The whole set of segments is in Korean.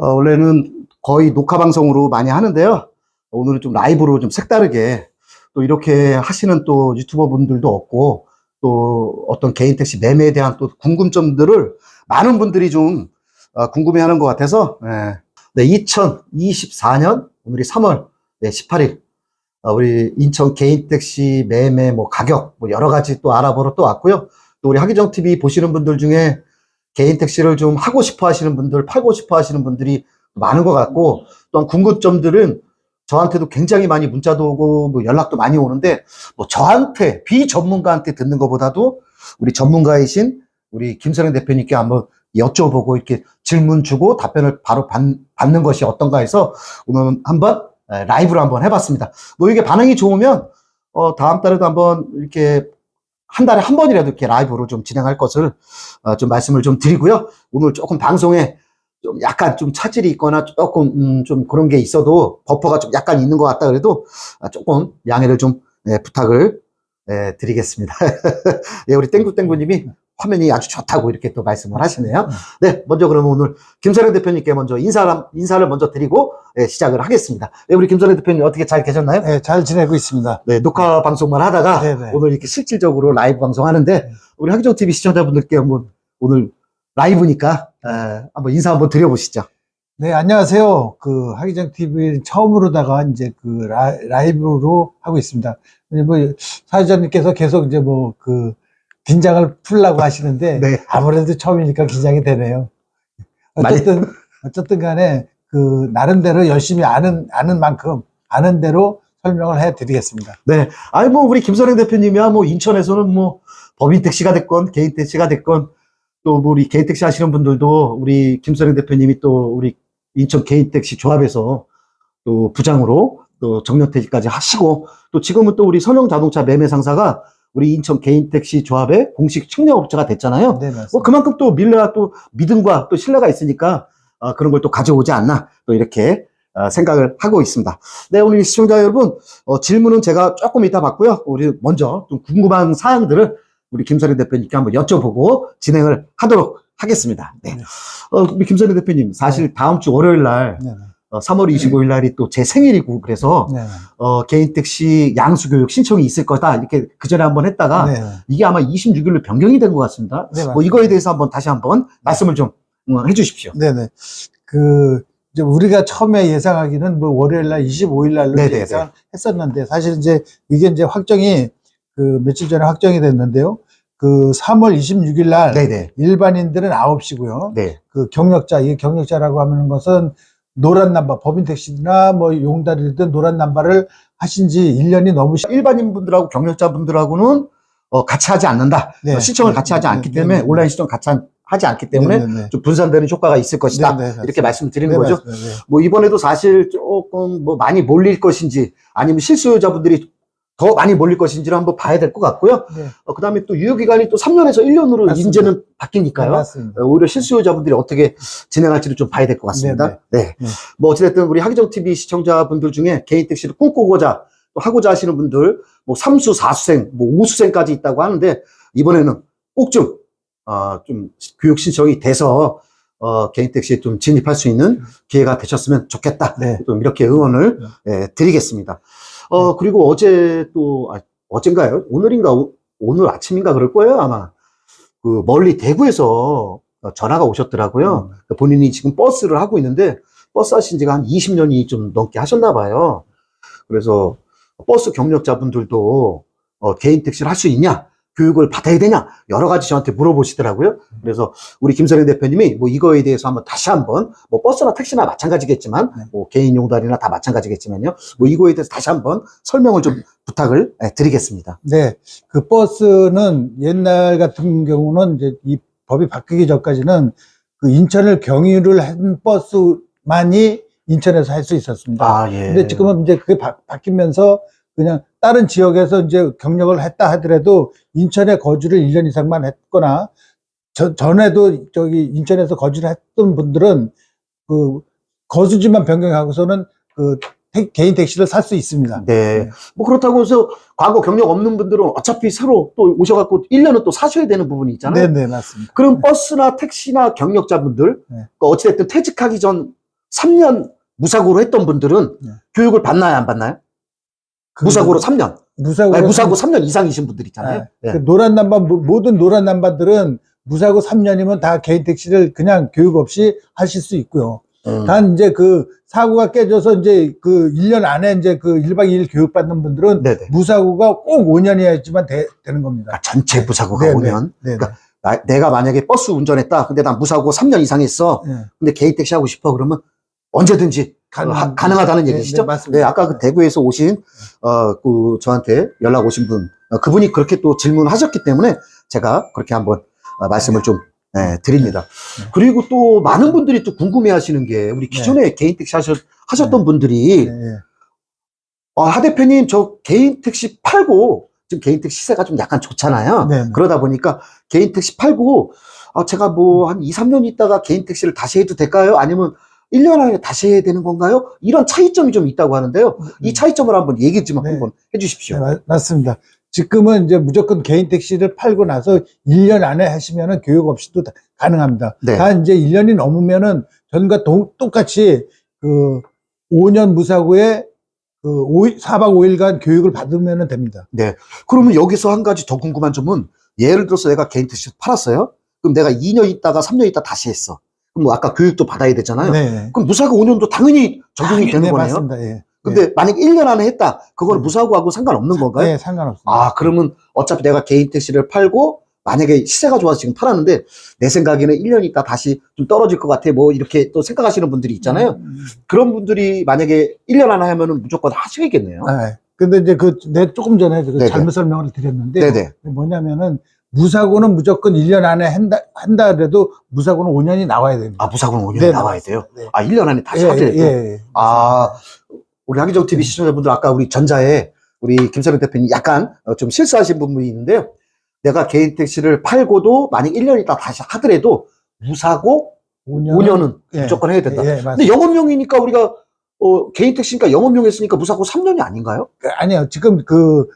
어, 원래는 거의 녹화 방송으로 많이 하는데요. 오늘은 좀 라이브로 좀 색다르게 또 이렇게 하시는 또 유튜버 분들도 없고 또 어떤 개인 택시 매매에 대한 또 궁금점들을 많은 분들이 좀 어, 궁금해 하는 것 같아서 예. 네, 2024년 오늘이 3월 18일 어, 우리 인천 개인 택시 매매 뭐 가격 뭐 여러 가지 또 알아보러 또 왔고요. 또 우리 하기정 TV 보시는 분들 중에 개인 택시를 좀 하고 싶어 하시는 분들, 팔고 싶어 하시는 분들이 많은 것 같고, 또한 궁금점들은 저한테도 굉장히 많이 문자도 오고, 뭐 연락도 많이 오는데, 뭐 저한테, 비전문가한테 듣는 것보다도 우리 전문가이신 우리 김선영 대표님께 한번 여쭤보고 이렇게 질문 주고 답변을 바로 받, 받는 것이 어떤가 해서 오늘 한번 에, 라이브로 한번 해봤습니다. 뭐 이게 반응이 좋으면, 어, 다음 달에도 한번 이렇게 한 달에 한 번이라도 이렇게 라이브로 좀 진행할 것을 어, 좀 말씀을 좀 드리고요. 오늘 조금 방송에 좀 약간 좀 차질이 있거나 조금 음, 좀 그런 게 있어도 버퍼가 좀 약간 있는 것 같다 그래도 아, 조금 양해를 좀 예, 부탁을 예, 드리겠습니다. 예, 우리 땡구땡구님이 화면이 아주 좋다고 이렇게 또 말씀을 하시네요. 네, 먼저 그러면 오늘 김선영 대표님께 먼저 인사를, 인사를 먼저 드리고 예, 시작을 하겠습니다. 네, 우리 김선영 대표님 어떻게 잘 계셨나요? 네, 잘 지내고 있습니다. 네, 녹화 방송만 하다가 네네. 오늘 이렇게 실질적으로 라이브 방송하는데 우리 하기정 TV 시청자분들께 한번 오늘 라이브니까 에, 한번 인사 한번 드려보시죠. 네, 안녕하세요. 그 하기정 TV 처음으로다가 이제 그 라, 라이브로 하고 있습니다. 뭐 사회자님께서 계속 이제 뭐 그 긴장을 풀라고 하시는데 네. 아무래도 처음이니까 긴장이 되네요. 어쨌든 어쨌든 간에 그 나름대로 열심히 아는 아는 만큼 아는 대로 설명을 해 드리겠습니다. 네, 아니 뭐 우리 김선영 대표님이야 뭐 인천에서는 뭐 법인 택시가 됐건 개인 택시가 됐건 또 뭐 우리 개인 택시 하시는 분들도 우리 김선영 대표님이 또 우리 인천 개인 택시 조합에서 또 부장으로 또 정년퇴직까지 하시고 또 지금은 또 우리 선영 자동차 매매 상사가 우리 인천 개인 택시 조합의 공식 청량업자가 됐잖아요. 네, 맞습니다. 뭐 그만큼 또 밀레와 또 믿음과 또 신뢰가 있으니까 어, 그런 걸 또 가져오지 않나 또 이렇게 어, 생각을 하고 있습니다. 네 오늘 시청자 여러분 어, 질문은 제가 조금 이따 받고요. 우리 먼저 좀 궁금한 사항들을 우리 김선희 대표님께 한번 여쭤보고 진행을 하도록 하겠습니다. 네. 네. 어, 우리 김선희 대표님 사실 다음 주 월요일 날 네, 어, 3월 25일 날이 또 제 생일이고 그래서 네, 네. 어, 개인 택시 양수 교육 신청이 있을 거다 이렇게 그 전에 한번 했다가 네, 네. 이게 아마 26일로 변경이 된 것 같습니다. 네, 뭐. 이거에 대해서 한번 다시 한번 말씀을 좀 음, 해주십시오. 네네. 그, 이제 우리가 처음에 예상하기는 뭐 월요일 날 25일 날로 네네네. 예상했었는데 사실 이제 이게 이제 확정이 그 며칠 전에 확정이 됐는데요. 그 3월 26일 날 네네. 일반인들은 9시고요. 네. 그 경력자, 이게 경력자라고 하는 것은 노란 남바, 법인 택시나 뭐 용다리든 노란 남바를 하신 지 1년이 넘으 시 일반인 분들하고 경력자 분들하고는 어, 같이 하지 않는다. 네. 어, 신청을 같이 하지 네, 않기 네, 때문에 네, 네. 온라인 신청 같이 한- 하지 않기 때문에. 좀 분산되는 효과가 있을 것이다. 네, 네, 이렇게. 말씀드리는 네, 거죠. 뭐 이번에도 사실 조금 뭐 많이 몰릴 것인지 아니면 실수요자분들이 더 많이 몰릴 것인지를 한번 봐야 될 것 같고요. 네. 어, 그 다음에 또 유효기간이 또 3년에서 1년으로 맞습니다. 인제는 바뀌니까요. 네. 어, 오히려 실수요자분들이 어떻게 진행할지를 좀 봐야 될 것 같습니다. 네. 네. 뭐 어찌됐든 우리 하기정 TV 시청자분들 중에 개인 택시를 꿈꾸고자 또 하고자 하시는 분들 뭐 3수, 4수생, 뭐 5수생까지 있다고 하는데 이번에는 꼭 좀, 어, 좀 교육 신청이 돼서 어, 개인 택시에 좀 진입할 수 있는 기회가 되셨으면 좋겠다. 네. 좀 이렇게 응원을 예, 드리겠습니다. 어, 그리고 어제 또, 아, 어젠가요? 오늘인가, 오, 오늘 아침인가 그럴 거예요, 아마. 그 멀리 대구에서 어, 전화가 오셨더라고요. 음. 본인이 지금 버스를 하고 있는데, 버스 하신 지가 한 20년이 좀 넘게 하셨나 봐요. 그래서 버스 경력자분들도 어, 개인 택시를 할 수 있냐? 교육을 받아야 되냐? 여러 가지 저한테 물어보시더라고요. 그래서 우리 김선영 대표님이 뭐 이거에 대해서 한번 다시 한번 뭐 버스나 택시나 마찬가지겠지만 네. 뭐 개인 용달이나 다 마찬가지겠지만요. 뭐 이거에 대해서 다시 한번 설명을 좀 부탁을 예, 드리겠습니다. 네, 그 버스는 옛날 같은 경우는 이제 이 법이 바뀌기 전까지는 그 인천을 경유를 한 버스만이 인천에서 할 수 있었습니다. 아, 예. 근데 지금은 이제 그게 바, 바뀌면서 그냥 다른 지역에서 이제 경력을 했다 하더라도 인천에 거주를 1년 이상만 했거나 저, 전에도 저기 인천에서 거주를 했던 분들은 그 거주지만 변경하고서는 그 택- 개인 택시를 살 수 있습니다. 네. 네. 뭐 그렇다고 해서 과거 경력 없는 분들은 어차피 새로 또 오셔갖고 1년은 또 사셔야 되는 부분이 있잖아요. 네, 네, 맞습니다. 그럼 버스나 택시나 경력자분들, 네. 그 어찌됐든 퇴직하기 전 3년 무사고로 했던 분들은 네. 교육을 받나요, 안 받나요? 그 무사고로 3년. 무사고로 아니, 무사고 3 년 이상이신 분들 있잖아요. 네. 예. 그 노란 남반 모- 모든 노란 남반들은 무사고 3년이면 다 개인 택시를 그냥 교육 없이 하실 수 있고요. 음. 단 이제 그 사고가 깨져서 이제 그 1년 안에 이제 그 1박 2일 교육 받는 분들은 네네. 무사고가 꼭 5년이어야지만 되, 는 겁니다. 아, 전체 무사고가 네, 오면 네. 네. 그러니까 나- 내가 만약에 버스 운전했다. 근데 난 무사고 3년 이상 했어. 네. 근데 개인 택시 하고 싶어. 그러면 언제든지 가능한- 하- 가능하다는 네, 얘기시죠? 네, 맞습니다. 네, 아까 그 대구에서 오신 어, 그 저한테 연락 오신 분, 어, 그분이 그렇게 또 질문하셨기 때문에 제가 그렇게 한번 어, 말씀을 좀 예, 드립니다. 네. 그리고 또 많은 분들이 또 궁금해하시는 게 우리 기존에 개인 택시 하셨, 하셨던 분들이 네, 네. 어, 하 대표님 저 개인 택시 팔고 지금 개인 택시 시세가 좀 약간 좋잖아요. 네, 네. 그러다 보니까 개인 택시 팔고 아, 제가 뭐 한 2, 3년 있다가 개인 택시를 다시 해도 될까요? 아니면 1년 안에 다시 해야 되는 건가요? 이런 차이점이 좀 있다고 하는데요. 이 차이점을 한번 얘기 좀 네. 한번 해주십시오. 네, 맞- 맞습니다. 지금은 이제 무조건 개인 택시를 팔고 나서 1년 안에 하시면은 교육 없이도 다- 가능합니다. 네. 단 이제 1년이 넘으면은 전과 동- 똑같이 그 5년 무사고에 그 5일, 4박 5일간 교육을 받으면 됩니다. 그러면 여기서 한 가지 더 궁금한 점은 예를 들어서 내가 개인 택시 팔았어요. 그럼 내가 2년 있다가 3년 있다 다시 했어. 그럼 뭐 아까 교육도 받아야 되잖아요. 네. 그럼 무사고 5년도 당연히 적용이 되는 네, 거네요. 맞습니다. 예. 근데 만약 1년 안에 했다. 그거는 네. 무사고하고 상관없는 건가요? 네, 상관없습니다. 아, 그러면 어차피 내가 개인 택시를 팔고 만약에 시세가 좋아서 지금 팔았는데 내 생각에는 1년 있다 다시 좀 떨어질 것 같아. 뭐 이렇게 또 생각하시는 분들이 있잖아요. 음, 그런 분들이 만약에 1년 안에 하면은 무조건 하시겠네요. 네. 근데 이제 그, 내 조금 전에 그. 잘못 설명을 드렸는데, 네네. 뭐냐면은, 무사고는 무조건 1년 안에 한다, 한다 그래도 무사고는 5년이 나와야 됩니다. 아, 무사고는 5년이 네, 나와야 돼요. 네. 아, 1년 안에 다시 예, 하더라도. 예, 예. 아, 우리 하기정 TV 시청자분들 아까 우리 전자에 우리 김선영 대표님 약간 어, 좀 실수하신 부분이 있는데요. 내가 개인 택시를 팔고도 만약 1년 있다 다시 하더라도 무사고 5년은, 5년은 예. 무조건 해야 된다. 예, 맞습니다. 근데 영업용이니까 우리가 어, 개인 택시니까 영업용 했으니까 무사고 3년이 아닌가요? 아니요, 지금 그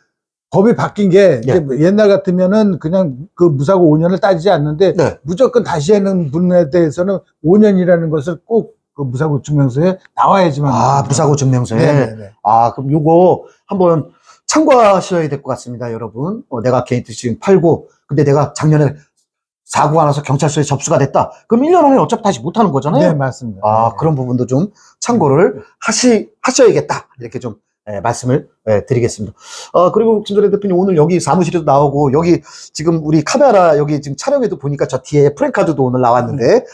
법이 바뀐 게 예. 이제 뭐 옛날 같으면은 그냥 그 무사고 5년을 따지지 않는데 네. 무조건 다시 하는 분에 대해서는 5년이라는 것을 꼭 그 무사고 증명서에 나와야지만. 아. 무사고 증명서에. 네, 네, 네. 아, 그럼 요거 한번 참고하셔야 될 것 같습니다, 여러분. 어, 내가 개인 지금 팔고, 근데 내가 작년에 사고가 나서 경찰서에 접수가 됐다. 그럼 1년 안에 어차피 다시 못 하는 거잖아요. 네, 맞습니다. 아, 네. 그런 부분도 좀 참고를 하시, 하셔야겠다. 이렇게 좀, 예, 말씀을, 예, 드리겠습니다. 어, 그리고 김도래 대표님 오늘 여기 사무실에도 나오고, 여기 지금 우리 카메라 여기 지금 촬영에도 보니까 저 뒤에 프랭카드도 오늘 나왔는데,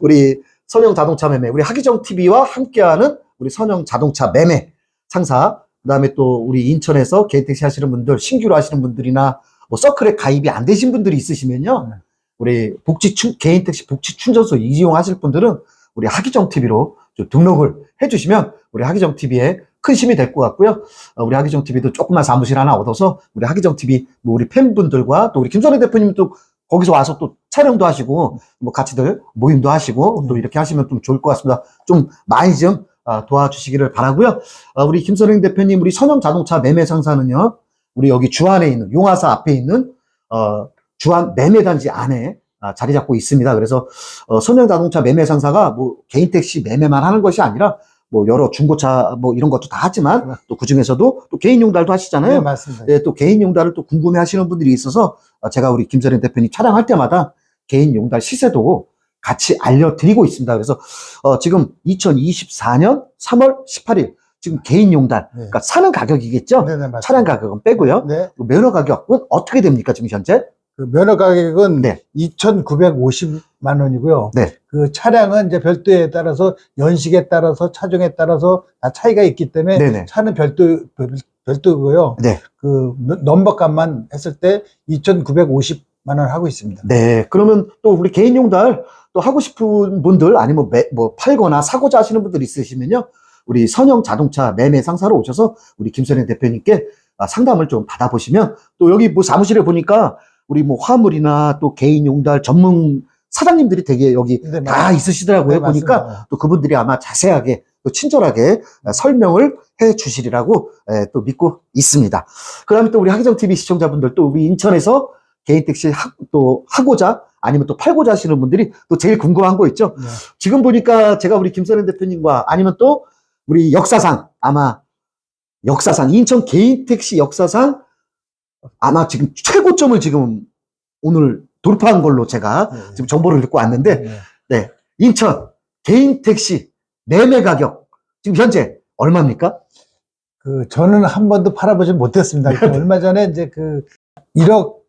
우리 선영 자동차 매매, 우리 하기정 TV와 함께하는 우리 선영 자동차 매매 상사, 그 다음에 또 우리 인천에서 개인택시 하시는 분들, 신규로 하시는 분들이나 뭐 서클에 가입이 안 되신 분들이 있으시면요. 네. 우리 복지 충, 개인 택시 복지 충전소 이용하실 분들은 우리 하기정 TV로 좀 등록을 해주시면 우리 하기정 TV에 큰 힘이 될 것 같고요. 어, 우리 하기정 TV도 조그만 사무실 하나 얻어서 우리 하기정 TV 뭐 우리 팬분들과 또 우리 김선혜 대표님도 거기서 와서 또 촬영도 하시고 뭐 같이들 모임도 하시고 또 이렇게 하시면 좀 좋을 것 같습니다. 좀 많이 좀 어, 도와주시기를 바라고요. 어, 우리 김선행 대표님 우리 선영 자동차 매매 상사는요. 우리 여기 주안에 있는 용화사 앞에 있는 어, 주안 매매 단지 안에 아, 자리 잡고 있습니다. 그래서 어, 선영 자동차 매매 상사가 뭐 개인 택시 매매만 하는 것이 아니라 뭐 여러 중고차 뭐 이런 것도 다 하지만 또 그 중에서도 또 개인 용달도 하시잖아요. 네, 맞습니다. 예, 또 개인 용달을 또 궁금해 하시는 분들이 있어서 어, 제가 우리 김선영 대표님 촬영할 때마다 개인 용달 시세도 같이 알려드리고 있습니다. 그래서 어, 지금 2024년 3월 18일 지금 개인 용달 네. 그러니까 사는 가격이겠죠? 네, 네, 맞습니다. 차량 가격은 빼고요. 네. 그 면허 가격은 어떻게 됩니까 지금 현재? 그 면허 가격은 네. 2,950만 원이고요. 네. 그 차량은 이제 별도에 따라서 연식에 따라서 차종에 따라서 다 차이가 있기 때문에 네네. 차는 별도 별- 별도고요. 네. 그 넘버값만 했을 때 2,950만 원 하고 있습니다. 네. 그러면 또 우리 개인 용달 또 하고 싶은 분들 아니면 매- 뭐 팔거나 사고자 하시는 분들 있으시면요. 우리 선영 자동차 매매 상사로 오셔서 우리 김선영 대표님께 아, 상담을 좀 받아보시면 또 여기 뭐 사무실에 보니까 우리 뭐 화물이나 또 개인 용달 전문 사장님들이 되게 여기 네, 다 있으시더라고요. 네, 보니까 맞습니다. 또 그분들이 아마 자세하게 또 친절하게 어, 설명을 해 주시리라고 에, 또 믿고 있습니다. 그 다음에 또 우리 하기정 TV 시청자분들 또 우리 인천에서 개인 택시 하, 또 하고자 아니면 또 팔고자 하시는 분들이 또 제일 궁금한 거 있죠. 네. 지금 보니까 제가 우리 김선현 대표님과 아니면 또 우리 역사상 아마 역사상 인천 개인 택시 역사상 아마 지금 최고점을 지금 오늘 돌파한 걸로 제가 네. 지금 정보를 듣고 왔는데 네. 인천 개인 택시 매매 가격 지금 현재 얼마입니까? 그 저는 한 번도 팔아보지 못했습니다. 그 얼마 전에 이제 그 1억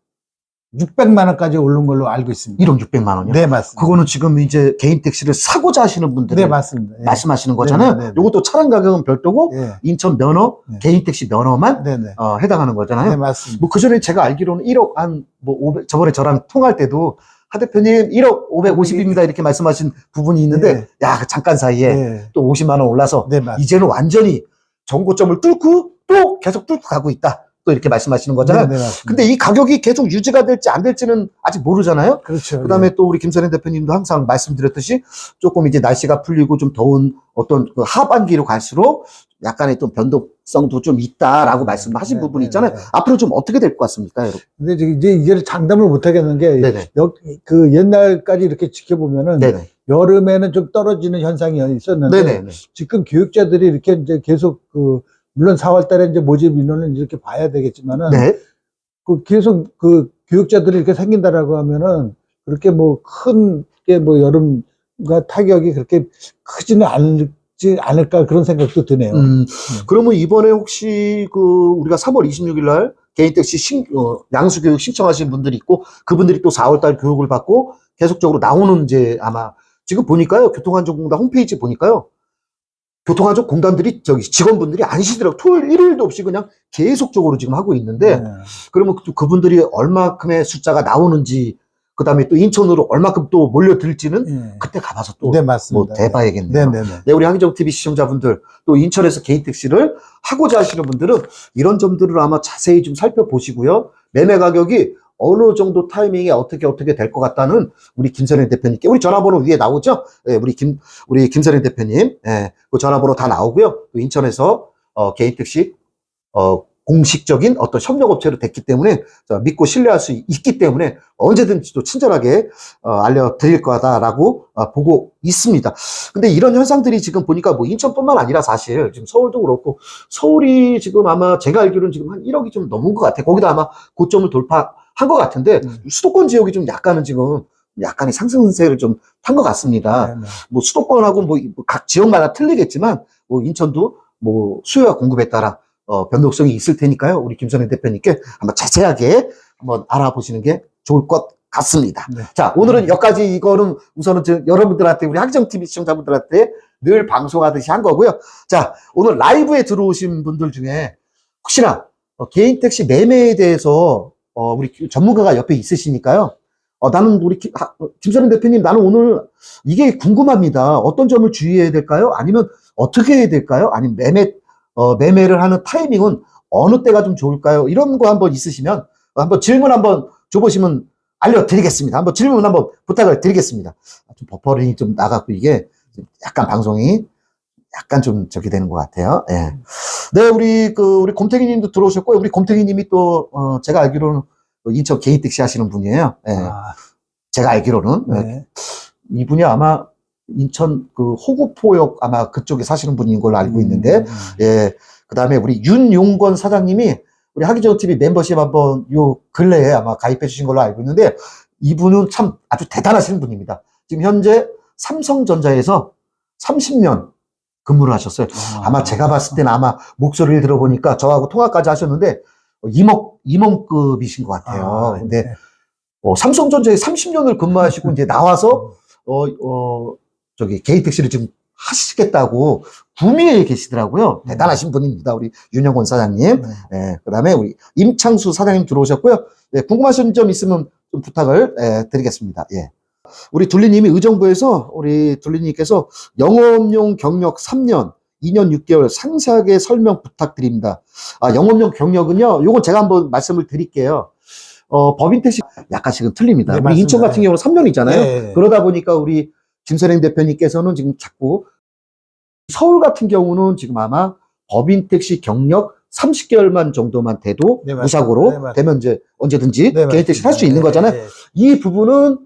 600만 원까지 오른 걸로 알고 있습니다. 1억 600만 원이요. 네, 맞습니다. 그거는 지금 이제 개인 택시를 사고자 하시는 분들 네, 맞습니다. 예. 말씀하시는 거잖아요. 네, 네, 네. 요것도 차량 가격은 별도고 예. 인천 면허, 네. 개인 택시 면허만 네, 네. 어, 해당하는 거잖아요. 네, 맞습니다. 뭐 그전에 제가 알기로는 1억 한 뭐 500, 저번에 저랑 통화할 때도 하 대표님 1억 550입니다 이렇게 말씀하신 부분이 있는데 네. 야그 잠깐 사이에 네. 또 50만 원 올라서 네. 이제는 완전히 정고점을 뚫고 또 계속 뚫고 가고 있다. 또 이렇게 말씀하시는 거잖아요. 네, 네. 근데 이 가격이 계속 유지가 될지 안 될지는 아직 모르잖아요. 그렇죠. 그다음에 또 우리 김선현 대표님도 항상 말씀드렸듯이 조금 이제 날씨가 풀리고 좀 더운 어떤 그 하반기로 갈수록 약간의 또 변동성도 좀 있다라고 말씀하신 네, 부분이 네, 있잖아요. 네. 앞으로 좀 어떻게 될 것 같습니까, 여러분? 근데 이제- 이게 장담을 못 하겠는 게, 네네. 여- 그 옛날까지 이렇게 지켜보면은, 네 네. 여름에는 좀 떨어지는 현상이 있었는데, 네네. 지금 교육자들이 이렇게 이제 계속 그, 물론 4월 달에 이제 모집 인원은 이렇게 봐야 되겠지만은, 네. 그 계속 그 교육자들이 이렇게 생긴다라고 하면은, 그렇게 뭐 큰 게 뭐 여름과 타격이 그렇게 크지는 않지 않을까 그런 생각도 드네요. 음, 그러면 이번에 혹시 그 우리가 3월 26일 날 개인 택시 신, 어, 양수 교육 신청하신 분들이 있고 그분들이 또 4월 달 교육을 받고 계속적으로 나오는 이제 아마 지금 보니까요. 교통안전공단 홈페이지 보니까요. 교통안전 공단들이 저기 직원분들이 안 쉬더라고요. 토요일, 일요일도 없이 그냥 계속적으로 지금 하고 있는데 네. 그러면 또 그분들이 얼마큼의 숫자가 나오는지 그 다음에 또 인천으로 얼마큼 또 몰려들지는 예. 그때 가봐서 또 네, 뭐 맞습니다. 대봐야겠네요. 네, 네, 네. 네, 우리 항정 TV 시청자분들, 또 인천에서 개인 택시를 하고자 하시는 분들은 이런 점들을 아마 자세히 좀 살펴보시고요. 매매 가격이 어느 정도 타이밍에 어떻게 어떻게 될 것 같다는 우리 김선현 대표님께 우리 전화번호 위에 나오죠? 예, 우리 김 우리 김선현 대표님, 예, 그 전화번호 다 나오고요. 또 인천에서 어, 개인 택시 어, 공식적인 어떤 협력업체로 됐기 때문에 자, 믿고 신뢰할 수 있기 때문에 언제든지 또 친절하게 어, 알려드릴 거다라고 어, 보고 있습니다. 근데 이런 현상들이 지금 보니까 뭐 인천뿐만 아니라 사실 지금 서울도 그렇고 서울이 지금 아마 제가 알기로는 지금 한 1억이 좀 넘은 것 같아요. 거기다 아마 고점을 돌파 한 것 같은데 음. 수도권 지역이 좀 약간은 지금 약간의 상승세를 좀 탄 것 같습니다. 네, 네. 뭐 수도권하고 뭐 각 지역마다 틀리겠지만 뭐 인천도 뭐 수요와 공급에 따라 어, 변동성이 있을 테니까요. 우리 김선혜 대표님께 한번 자세하게 한번 알아보시는 게 좋을 것 같습니다. 네. 자, 오늘은 여기까지 이거는 우선은 저 여러분들한테 우리 항정TV 시청자분들한테 늘 방송하듯이 한 거고요. 자, 오늘 라이브에 들어오신 분들 중에 혹시나 어, 개인 택시 매매에 대해서 어, 우리 전문가가 옆에 있으시니까요. 어, 나는 우리 어, 김선현 대표님 나는 오늘 이게 궁금합니다. 어떤 점을 주의해야 될까요? 아니면 어떻게 해야 될까요? 아니면 매매 어, 매매를 하는 타이밍은 어느 때가 좀 좋을까요? 이런 거 한번 있으시면 한번 질문 한번 줘보시면 알려드리겠습니다. 한번 질문 한번 부탁을 드리겠습니다. 아, 좀 버퍼링이 좀 나갔고 이게 좀 약간 방송이 약간 좀 저기 되는 것 같아요. 예. 네, 우리 그 우리 곰탱이님도 들어오셨고요. 우리 곰탱이님이 또 어, 제가 알기로는 또 인천 개인 택시 하시는 분이에요. 예. 아, 제가 알기로는 예. 네. 이분이 아마 인천 그 호구포역 아마 그쪽에 사시는 분인 걸로 알고 있는데 음, 예. 그 다음에 우리 윤용건 사장님이 우리 하기정 TV 멤버십 한번 요 근래에 아마 가입해 주신 걸로 알고 있는데 이분은 참 아주 대단하신 분입니다. 지금 현재 삼성전자에서 30년 근무를 하셨어요. 아 마 제가 봤을 때는 아마 목소리를 들어보니까 저하고 통화까지 하셨는데 임원, 임원급이신 것 같아요. 아, 근데 네. 어, 삼성전자에 30년을 근무하시고 이제 나와서 어, 어, 저기 개인 택시를 지금 하시겠다고 구미에 계시더라고요. 음. 대단하신 분입니다. 우리 윤영권 사장님. 네. 예, 그 다음에 우리 임창수 사장님 들어오셨고요. 예, 궁금하신 점 있으면 좀 부탁을 예, 드리겠습니다. 예. 우리 둘리님이 의정부에서 우리 둘리님께서 영업용 경력 3년, 2년 6개월 상세하게 설명 부탁드립니다. 아, 영업용 경력은요, 요건 제가 한번 말씀을 드릴게요. 어, 법인 택시 약간씩은 틀립니다. 네, 우리 맞습니다. 인천 같은 경우는 3년이잖아요. 네. 그러다 보니까 우리 김선행 대표님께서는 지금 자꾸 서울 같은 경우는 지금 아마 법인 택시 경력 30개월만 정도만 돼도 네. 무사고로 네. 되면 이제 언제든지 네, 개인 택시 맞습니다. 할수 있는 네, 거잖아요. 네. 이 부분은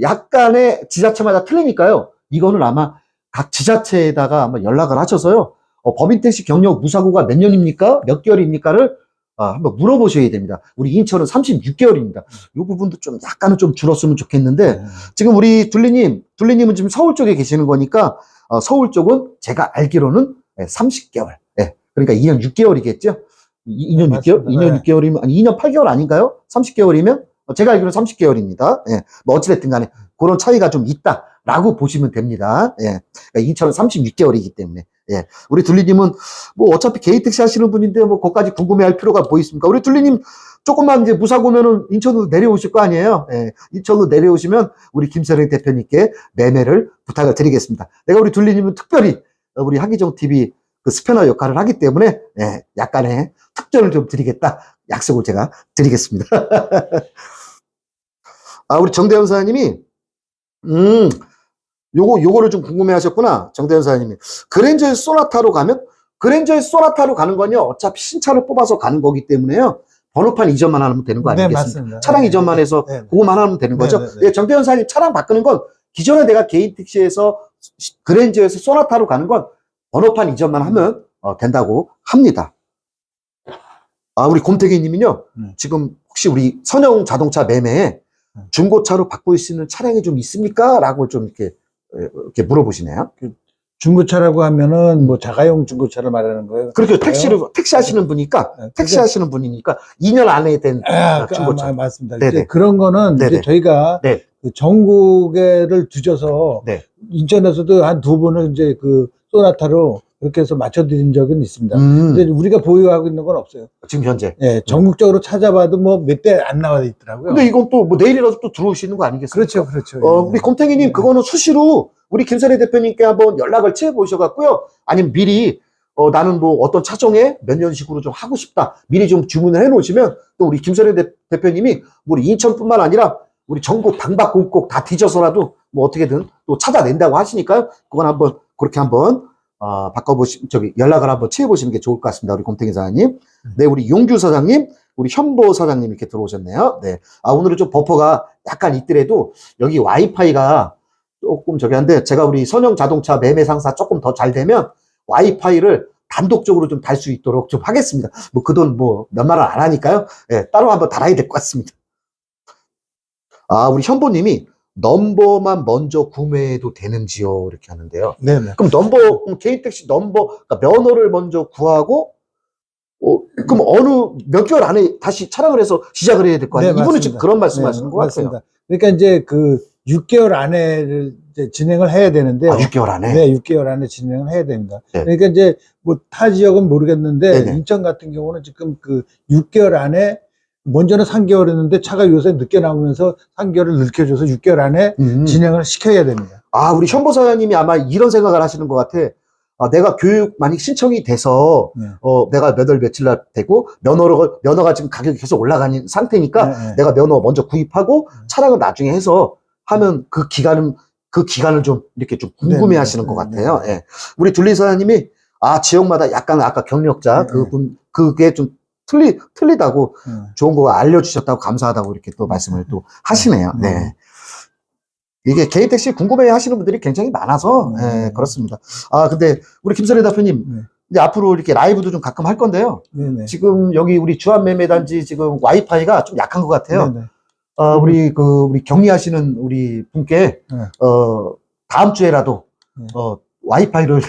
약간의 지자체마다 틀리니까요. 이거는 아마 각 지자체에다가 아마 연락을 하셔서요. 어, 법인택시 경력 무사고가 몇 년입니까? 몇 개월입니까를 아, 한번 물어보셔야 됩니다. 우리 인천은 36개월입니다. 이 부분도 좀 약간은 좀 줄었으면 좋겠는데 네. 지금 우리 둘리님, 둘리님은 지금 서울 쪽에 계시는 거니까 어, 서울 쪽은 제가 알기로는 30개월. 예, 그러니까 2년 6개월이겠죠? 2년 네, 6개월? 맞습니다. 2년 네. 6개월이면 아니 2년 8개월 아닌가요? 30개월이면 제가 알기로는 30개월입니다. 예, 뭐 어찌됐든 간에 그런 차이가 좀 있다라고 보시면 됩니다. 예, 그러니까 인천은 36개월이기 때문에. 예, 우리 둘리님은 뭐 어차피 개인택시 하시는 분인데 뭐 그것까지 궁금해할 필요가 뭐 있습니까? 우리 둘리님 조금만 이제 무사고면은 인천으로 내려오실 거 아니에요? 예, 인천으로 내려오시면 우리 김세령 대표님께 매매를 부탁을 드리겠습니다. 내가 우리 둘리님은 특별히 우리 하기정 TV 그 스패너 역할을 하기 때문에 예, 약간의 특전을 좀 드리겠다 약속을 제가 드리겠습니다. 아 우리 정대현 사장님이 음 요거 요거를 좀 궁금해 하셨구나 정대현 사장님이 그랜저의 소나타로 가면 그랜저의 소나타로 가는 건요 어차피 신차를 뽑아서 가는 거기 때문에요 번호판 이전만 하면 되는 거 네, 아니겠습니까? 맞습니다. 차량 네, 이전만 네, 해서 네, 네. 그거만 하면 되는 거죠. 네, 네, 네. 예, 정대현 사장님 차량 바꾸는 건 기존에 내가 개인 택시에서 시- 그랜저에서 소나타로 가는 건 번호판 이전만 하면 어, 된다고 합니다. 아, 우리 곰태기 님은요, 음. 지금 혹시 우리 선영 자동차 매매에 음. 중고차로 바꿀 수 있는 차량이 좀 있습니까? 라고 좀 이렇게, 에, 이렇게 물어보시네요. 중고차라고 하면은 뭐 자가용 중고차를 말하는 거예요. 그렇게 택시를, 택시 하시는 분이니까, 네, 택시 그게- 하시는 분이니까 2년 안에 된 아, 그, 중고차. 아, 맞습니다. 네네. 이제 그런 거는 네네. 이제 저희가 네. 그 전국에를 뒤져서 네. 인천에서도 한 두 분을 이제 그 소나타로 그렇게 해서 맞춰드린 적은 있습니다. 음, 근데 우리가 보유하고 있는 건 없어요. 지금 현재. 예, 전국적으로 찾아봐도 뭐 몇 대 안 나와 있더라고요. 근데 이건 또 뭐 내일이라도 또 들어오시는 거 아니겠습니까? 그렇죠, 그렇죠. 어, 예. 우리 곰탱이님, 네. 그거는 수시로 우리 김선혜 대표님께 한번 연락을 취해 보셔갖고요. 아니면 미리, 어, 나는 뭐 어떤 차종에 몇 년식으로 좀 하고 싶다. 미리 좀 주문을 해 놓으시면 또 우리 김선혜 대, 대표님이 우리 인천뿐만 아니라 우리 전국 방방곡곡 다 뒤져서라도 뭐 어떻게든 또 찾아낸다고 하시니까요. 그건 한번 그렇게 한번 어, 바꿔보시, 저기 연락을 한번 취해 보시는 게 좋을 것 같습니다. 우리 곰탱이 사장님. 네, 우리 용규 사장님, 우리 현보 사장님 이렇게 들어오셨네요. 네. 아, 오늘은 좀 버퍼가 약간 있더라도 여기 와이파이가 조금 저기 한데 제가 우리 선영 자동차 매매 상사 조금 더 잘 되면 와이파이를 단독적으로 좀 달 수 있도록 좀 하겠습니다. 뭐 그 돈 뭐 몇 만 원 안 하니까요. 예, 따로 한번 달아야 될 것 같습니다. 아, 우리 현보님이 넘버만 먼저 구매해도 되는지요? 이렇게 하는데요. 네네. 그럼 넘버, 그럼 개인 택시 넘버, 그러니까 면허를 먼저 구하고, 어, 그럼 어느 몇 개월 안에 다시 차량을 해서 시작을 해야 될 거 아니에요? 네, 이분은 맞습니다. 지금 그런 말씀 네, 하시는 것. 맞습니다. 그러니까 이제 그 6개월 안에 이제 진행을 해야 되는데요. 아, 6개월 안에? 네, 6개월 안에 진행을 해야 됩니다. 네. 그러니까 이제 뭐 타 지역은 모르겠는데 네네. 인천 같은 경우는 지금 그 6개월 안에 먼저는 3개월이었는데 차가 요새 늦게 나오면서 3개월을 늦춰줘서 6개월 안에 음. 진행을 시켜야 됩니다. 아, 우리 현보 사장님이 아마 이런 생각을 하시는 것 같아. 아, 내가 교육 만약 신청이 돼서, 네. 어, 내가 몇월 며칠 날 되고, 면허가, 면허가 지금 가격이 계속 올라가는 상태니까, 네, 네. 내가 면허 먼저 구입하고, 음. 차량을 나중에 해서 하면 그 기간은, 그 기간을 좀 이렇게 좀 궁금해 네, 하시는 네, 것 네, 같아요. 예. 우리 둘리 사장님이, 아, 지역마다 약간 아까 경력자, 네, 그분, 그게 좀 틀리, 틀리다고, 네. 좋은 거 알려주셨다고 감사하다고 이렇게 또 말씀을 또 하시네요. 음. 네. 이게 개인 택시 궁금해 하시는 분들이 굉장히 많아서, 음. 예, 그렇습니다. 아, 근데 우리 김선혜 대표님, 네. 이제 앞으로 이렇게 라이브도 좀 가끔 할 건데요. 네네. 지금 여기 우리 주한 매매단지 지금 와이파이가 좀 약한 것 같아요. 네네. 어, 우리 그, 우리 격리하시는 우리 분께, 네. 어, 다음 주에라도, 네. 어, 와이파이를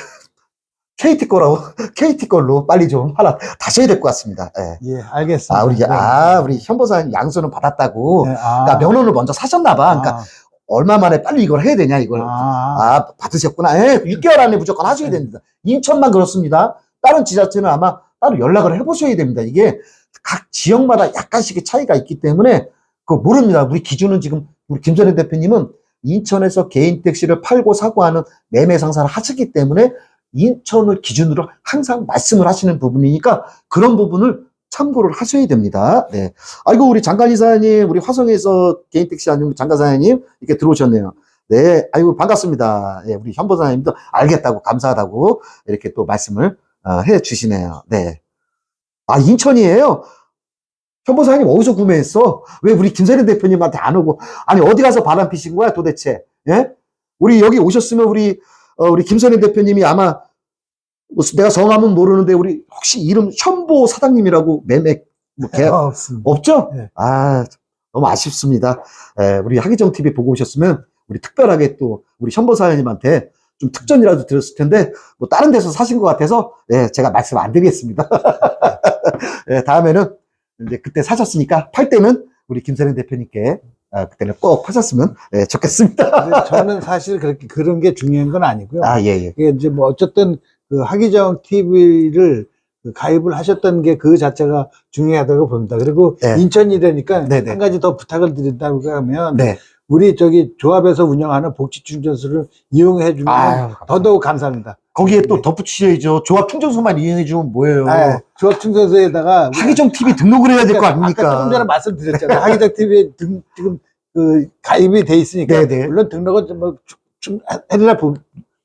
KT 거라고, KT 걸로 빨리 좀 하나 다셔야 될 것 같습니다. 예. 예, 알겠습니다. 아, 우리, 네. 아, 우리 현 보사님 양수는 받았다고. 네, 아, 그러니까 면허를 먼저 사셨나봐. 그러니까 아, 얼마 만에 빨리 이걸 해야 되냐, 이걸. 아, 아, 받으셨구나. 예, 6개월 안에 무조건 하셔야 네. 됩니다. 인천만 그렇습니다. 다른 지자체는 아마 따로 연락을 해보셔야 됩니다. 이게 각 지역마다 약간씩의 차이가 있기 때문에 그 모릅니다. 우리 기준은 지금 우리 김선혜 대표님은 인천에서 개인 택시를 팔고 사고 하는 매매 상사를 하시기 때문에 인천을 기준으로 항상 말씀을 하시는 부분이니까 그런 부분을 참고를 하셔야 됩니다. 네. 아이고, 우리 장관 이사님, 우리 화성에서 개인 택시 우리 장관 사장님 이렇게 들어오셨네요. 네. 아이고, 반갑습니다. 예, 우리 현보 사장님도 알겠다고, 감사하다고 이렇게 또 말씀을 어, 해 주시네요. 네. 아, 인천이에요? 현보사님 어디서 구매했어? 왜 우리 김선희 대표님한테 안 오고 아니 어디 가서 바람 피신 거야 도대체? 예? 우리 여기 오셨으면 우리 어, 우리 김선희 대표님이 아마 뭐 내가 성함은 모르는데 우리 혹시 이름 현보 사장님이라고 매매 뭐 개, 아, 없습니다. 없죠? 네. 아, 너무 아쉽습니다. 에, 우리 하기정 TV 보고 오셨으면 우리 특별하게 또 우리 현보사님한테 좀 특전이라도 드렸을 텐데 뭐 다른 데서 사신 것 같아서 예, 제가 말씀 안 드리겠습니다. 예, 다음에는 이제 그때 사셨으니까 팔 때는 우리 김선영 대표님께 아, 그때는 꼭 하셨으면 예, 좋겠습니다. 저는 사실 그렇게 그런 게 중요한 건 아니고요. 아, 예, 예. 이게 이제 뭐 어쨌든 그 하기정 TV를 가입을 하셨던 게 그 자체가 중요하다고 봅니다. 그리고 네. 인천이라니까 네, 네. 한 가지 더 부탁을 드린다고 하면 네. 우리 저기 조합에서 운영하는 복지충전소를 이용해 주면 아유, 더더욱 감사합니다. 거기에 또 덧붙이셔야죠. 조합 충전소만 이용해 주면 뭐예요? 네, 조합 충전소에다가 하기정 TV 등록을 해야 될 거 아닙니까? 아까 조금 전에 말씀드렸잖아요. 하기정 TV에 등, 지금 그 가입이 돼 있으니까 네, 네. 물론 등록은 좀, 좀 해드라 보,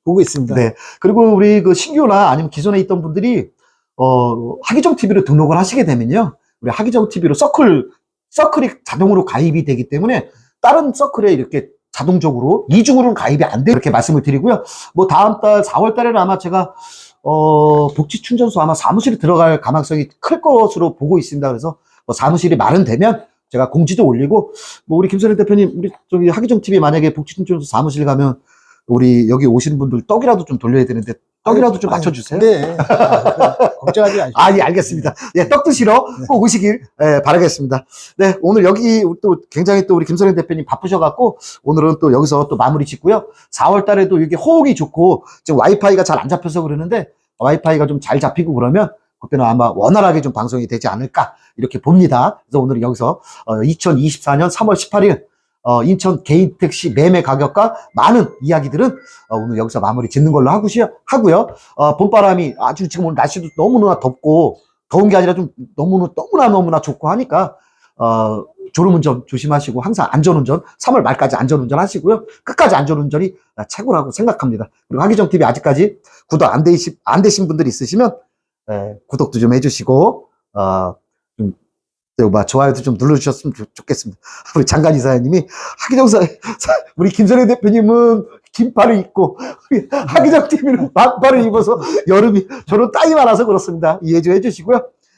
보고 있습니다. 네. 그리고 우리 그 신규나 아니면 기존에 있던 분들이 어 하기정 TV로 등록을 하시게 되면요. 우리 하기정 TV로 서클 서클이 자동으로 가입이 되기 때문에 다른 서클에 이렇게 자동적으로 이중으로는 가입이 안 돼. 이렇게 말씀을 드리고요. 뭐 다음 달 4월 달에는 아마 제가 어 복지 충전소 아마 사무실에 들어갈 가능성이 클 것으로 보고 있습니다. 그래서 뭐 사무실이 마련되면 제가 공지도 올리고 뭐 우리 김선희 대표님 우리 저기 하기정 TV 만약에 복지 충전소 사무실 가면 우리 여기 오시는 분들 떡이라도 좀 돌려야 되는데 떡이라도 좀 맞춰주세요. 네. 아, 걱정하지 마시고. 아, 예, 알겠습니다. 예, 떡 드시러 꼭 오시길, 예, 바라겠습니다. 네, 오늘 여기 또 굉장히 또 우리 김선영 대표님 바쁘셔갖고, 오늘은 또 여기서 또 마무리 짓고요. 4월 달에도 이게 호응이 좋고, 지금 와이파이가 잘 안 잡혀서 그러는데, 와이파이가 좀 잘 잡히고 그러면, 그때는 아마 원활하게 좀 방송이 되지 않을까, 이렇게 봅니다. 그래서 오늘 여기서, 어, 2024년 3월 18일, 어, 인천 개인 택시 매매 가격과 많은 이야기들은 어, 오늘 여기서 마무리 짓는 걸로 하고요. 하고요. 어, 봄바람이 아주 지금 오늘 날씨도 너무나 덥고 더운 게 아니라 좀 너무나 너무나 너무나 좋고 하니까 어, 졸음운전 조심하시고 항상 안전운전 3월 말까지 안전운전 하시고요. 끝까지 안전운전이 최고라고 생각합니다. 그리고 하기정 TV 아직까지 구독 안 되신 안 되신 분들이 있으시면 예, 구독도 좀 해주시고 어, 좋아요도 좀 눌러주셨으면 좋, 좋겠습니다. 우리 장관 이사님이 하기정 사 우리 김선혜 대표님은 긴팔을 입고 우리 하기정 TV는 반팔을 입어서 여름이 저는 땀이 많아서 그렇습니다. 이해 좀 해주시고요.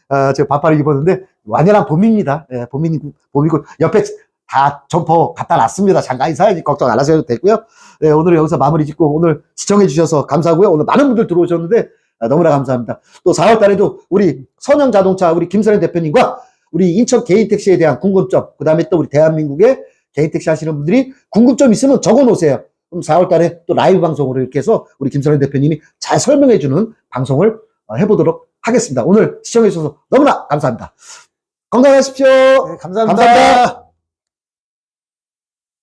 어, 제가 반팔을 입었는데 완연한 봄입니다. 예, 봄이 봄이고 옆에 다 점퍼 갖다 놨습니다. 장관 이사님 걱정 안 하셔도 되고요. 네, 오늘 여기서 마무리 짓고 오늘 시청해 주셔서 감사하고요. 오늘 많은 분들 들어오셨는데 아, 너무나 감사합니다. 또 4월 달에도 우리 선영 자동차 우리 김선혜 대표님과 우리 인천 개인 택시에 대한 궁금점, 그 다음에 또 우리 대한민국의 개인 택시 하시는 분들이 궁금점 있으면 적어 놓으세요. 그럼 4월 달에 또 라이브 방송으로 이렇게 해서 우리 김선혜 대표님이 잘 설명해 주는 방송을 어, 해보도록 하겠습니다. 오늘 시청해 주셔서 너무나 감사합니다. 건강하십시오. 네, 감사합니다. 감사합니다.